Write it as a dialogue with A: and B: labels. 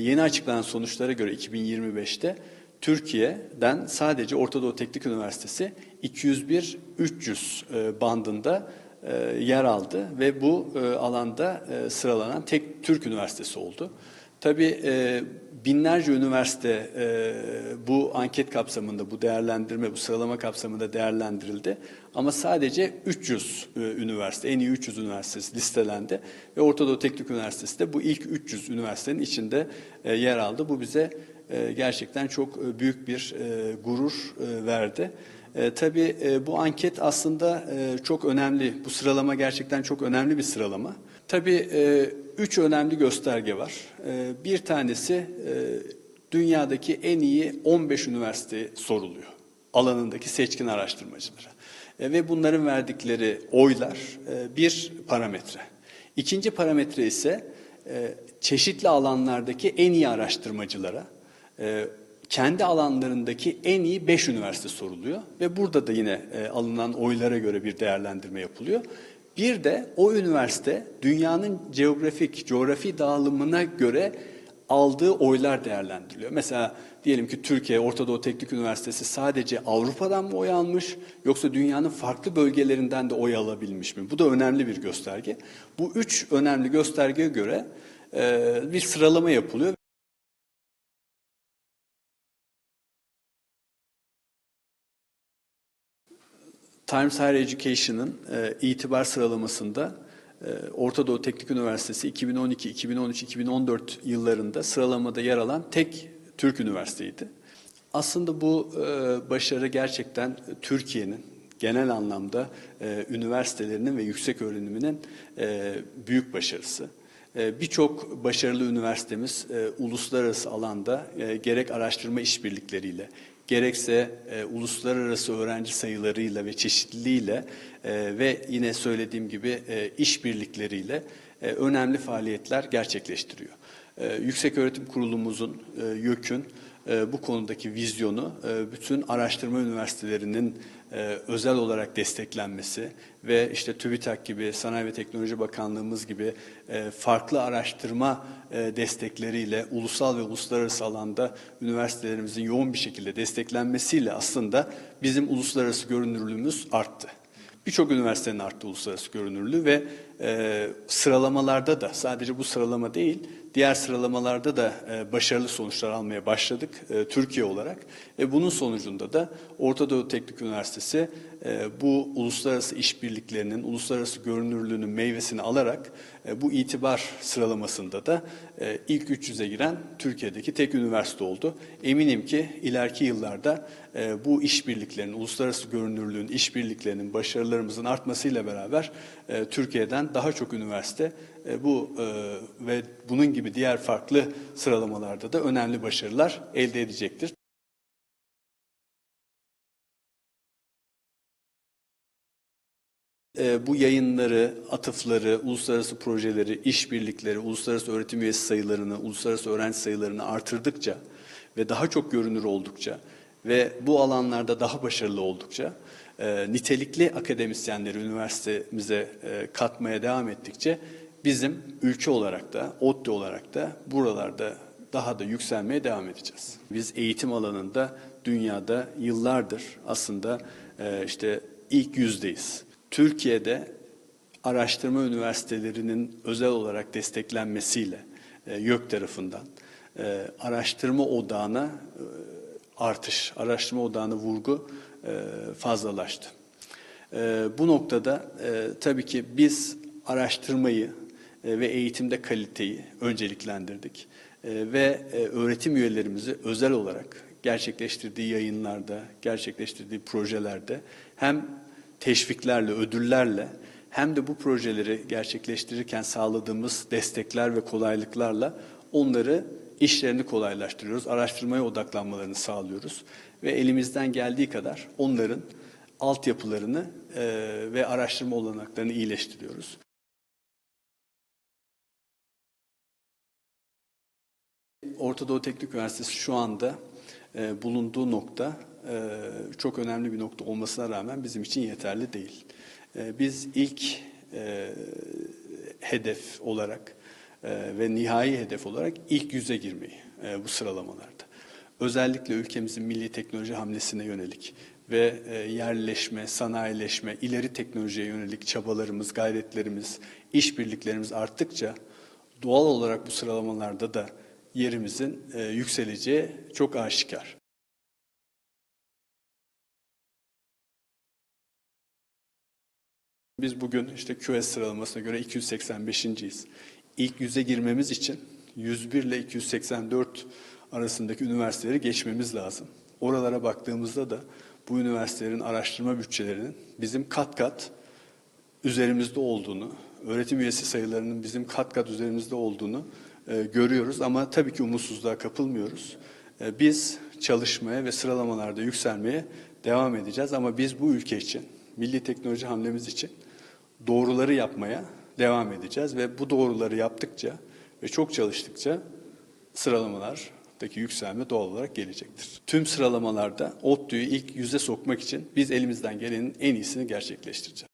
A: yeni açıklanan sonuçlara göre 2025'te Türkiye'den sadece Orta Doğu Teknik Üniversitesi 201-300 e, bandında e, yer aldı ve bu e, alanda sıralanan tek Türk üniversitesi oldu. Tabii e, binlerce üniversite e, bu anket kapsamında, bu değerlendirme, bu sıralama kapsamında değerlendirildi. Ama sadece 300 e, üniversite, en iyi 300 üniversitesi listelendi. Ve Orta Doğu Teknik Üniversitesi de bu ilk 300 üniversitenin içinde yer aldı. Bu bize gerçekten çok büyük bir gurur verdi. E, tabii bu anket aslında çok önemli. Bu sıralama gerçekten çok önemli bir sıralama. Tabii e, üç önemli gösterge var. E, bir tanesi e, dünyadaki en iyi 15 üniversite soruluyor. Alanındaki seçkin araştırmacılara. E, ve bunların verdikleri oylar e, bir parametre. İkinci parametre ise e, çeşitli alanlardaki en iyi araştırmacılara, e, kendi alanlarındaki en iyi 5 üniversite soruluyor ve burada da yine e, alınan oylara göre bir değerlendirme yapılıyor. Bir de o üniversite dünyanın geografik, coğrafi dağılımına göre aldığı oylar değerlendiriliyor. Mesela diyelim ki Türkiye Orta Doğu Teknik Üniversitesi sadece Avrupa'dan mı oy almış yoksa dünyanın farklı bölgelerinden de oy alabilmiş mi? Bu da önemli bir gösterge. Bu üç önemli göstergeye göre e, bir sıralama yapılıyor. Times Higher Education'ın e, itibar sıralamasında e, Orta Doğu Teknik Üniversitesi 2012, 2013, 2014 yıllarında sıralamada yer alan tek Türk üniversiteydi. Aslında bu e, başarı gerçekten Türkiye'nin genel anlamda e, üniversitelerinin ve yüksek öğreniminin e, büyük başarısı. E, Birçok başarılı üniversitemiz e, uluslararası alanda e, gerek araştırma işbirlikleriyle, gerekse e, uluslararası öğrenci sayılarıyla ve çeşitliliğiyle ve yine söylediğim gibi işbirlikleriyle önemli faaliyetler gerçekleştiriyor. E, Yüksek Kurulumuzun, YÖK'ün e, bu konudaki vizyonu e, bütün araştırma üniversitelerinin e, özel olarak desteklenmesi ve işte TÜBİTAK gibi, Sanayi ve Teknoloji Bakanlığımız gibi e, farklı araştırma destekleriyle ulusal ve uluslararası alanda üniversitelerimizin yoğun bir şekilde desteklenmesiyle aslında bizim uluslararası görünürlüğümüz arttı. Birçok üniversitenin arttı uluslararası görünürlüğü ve e, sıralamalarda da sadece bu sıralama değil, diğer sıralamalarda da e, başarılı sonuçlar almaya başladık e, Türkiye olarak. Ve bunun sonucunda da Orta Doğu Teknik Üniversitesi e, bu uluslararası işbirliklerinin, uluslararası görünürlüğünün meyvesini alarak e, bu itibar sıralamasında da e, ilk 300'e giren Türkiye'deki tek üniversite oldu. Eminim ki ileriki yıllarda e, bu işbirliklerinin, uluslararası görünürlüğün, işbirliklerinin, başarılarımızın artmasıyla beraber e, Türkiye'den daha çok üniversite e, bu e, ve bunun gibi diğer farklı sıralamalarda da önemli başarılar elde edecektir. E, bu yayınları, atıfları, uluslararası projeleri, işbirlikleri, uluslararası öğretim üyesi sayılarını, uluslararası öğrenci sayılarını artırdıkça ve daha çok görünür oldukça ve bu alanlarda daha başarılı oldukça e, nitelikli akademisyenleri üniversitemize e, katmaya devam ettikçe bizim ülke olarak da, ODTÜ olarak da buralarda daha da yükselmeye devam edeceğiz. Biz eğitim alanında dünyada yıllardır aslında e, işte ilk yüzdeyiz. Türkiye'de araştırma üniversitelerinin özel olarak desteklenmesiyle e, YÖK tarafından e, araştırma odağına e, artış, araştırma odağına vurgu fazlalaştı. E, bu noktada e, tabii ki biz araştırmayı e, ve eğitimde kaliteyi önceliklendirdik. E, ve e, öğretim üyelerimizi özel olarak gerçekleştirdiği yayınlarda, gerçekleştirdiği projelerde hem teşviklerle, ödüllerle hem de bu projeleri gerçekleştirirken sağladığımız destekler ve kolaylıklarla onları işlerini kolaylaştırıyoruz, araştırmaya odaklanmalarını sağlıyoruz ve elimizden geldiği kadar onların altyapılarını e, ve araştırma olanaklarını iyileştiriyoruz. Orta Doğu Teknik Üniversitesi şu anda e, bulunduğu nokta e, çok önemli bir nokta olmasına rağmen bizim için yeterli değil. E, biz ilk e, hedef olarak ve nihai hedef olarak ilk yüze girmeyi e, bu sıralamalarda. Özellikle ülkemizin milli teknoloji hamlesine yönelik ve e, yerleşme, sanayileşme, ileri teknolojiye yönelik çabalarımız, gayretlerimiz, işbirliklerimiz arttıkça doğal olarak bu sıralamalarda da yerimizin e, yükseleceği çok aşikar. Biz bugün işte QS sıralamasına göre 285.yiz. İlk yüze girmemiz için 101 ile 284 arasındaki üniversiteleri geçmemiz lazım. Oralara baktığımızda da bu üniversitelerin araştırma bütçelerinin bizim kat kat üzerimizde olduğunu, öğretim üyesi sayılarının bizim kat kat üzerimizde olduğunu e, görüyoruz. Ama tabii ki umutsuzluğa kapılmıyoruz. E, biz çalışmaya ve sıralamalarda yükselmeye devam edeceğiz. Ama biz bu ülke için, milli teknoloji hamlemiz için doğruları yapmaya devam edeceğiz. Ve bu doğruları yaptıkça ve çok çalıştıkça sıralamalardaki yükselme doğal olarak gelecektir. Tüm sıralamalarda ODTÜ'yü ilk yüze sokmak için biz elimizden gelenin en iyisini gerçekleştireceğiz.